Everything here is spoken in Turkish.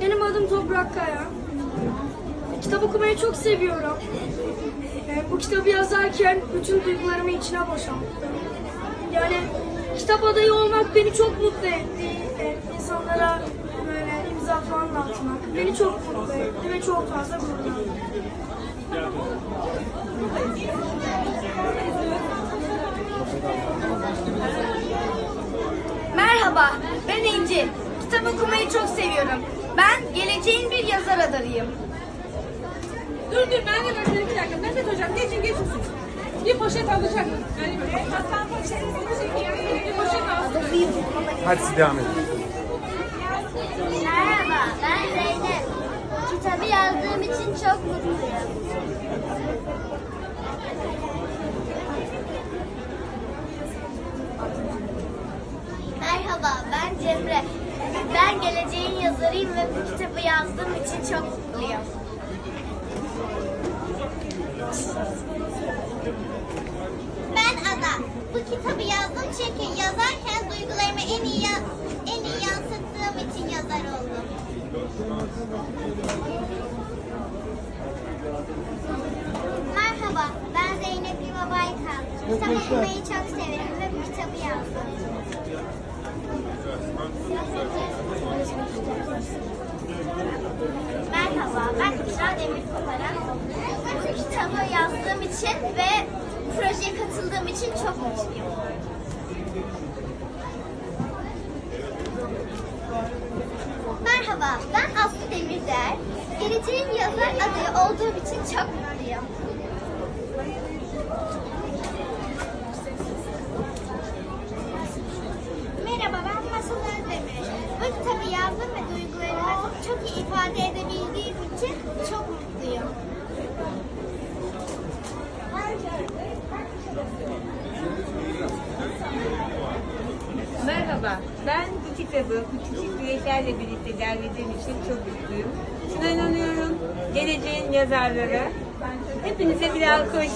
Benim adım Toprak Kaya. Kitap okumayı çok seviyorum. E, Bu kitabı yazarken bütün duygularımı içine boşalttım. Yani kitap adayı olmak beni çok mutlu etti. E, İnsanlara böyle imza falan atmak beni çok mutlu etti ve çok fazla gururlandım. Merhaba, ben İnci. Kitap okumayı çok seviyorum. Ben geleceğin bir yazar adayıyım. Dur dur ben de bakayım bir dakika. Mehmet hocam geçin geçin siz. Bir poşet alacak. Yani bir poşet alsın. Hadi siz devam edin. Merhaba, ben Zeynep. Kitabı yazdığım için çok mutluyum. Merhaba, ben Cemre. Ben geleceğin yazarıyım ve bu kitabı yazdığım için çok mutluyum. Ben Ada. Bu kitabı yazdım çünkü yazarken duygularımı en iyi en iyi yansıttığım için yazar oldum. Merhaba, ben Zeynep Lima Baykal. Kitap okumayı çok severim ve bu kitabı yazdım. Merhaba, ben İkra Demirkopara. Bu kitabı yazdığım için ve projeye katıldığım için çok mutluyum. Merhaba, ben Aslı Demirder. Geleceğin yazar adayı olduğum için çok mutluyum. Merhaba, ben Masal Özdemir. Bu kitabı yazdım ve duygularımı çok iyi ifade edebildiğim için çok mutluyum. Merhaba, ben bu kitabı bu küçük yüreklerle birlikte derlediğim için çok mutluyum. Şuna inanıyorum, geleceğin yazarları. Hepinize bir alkış.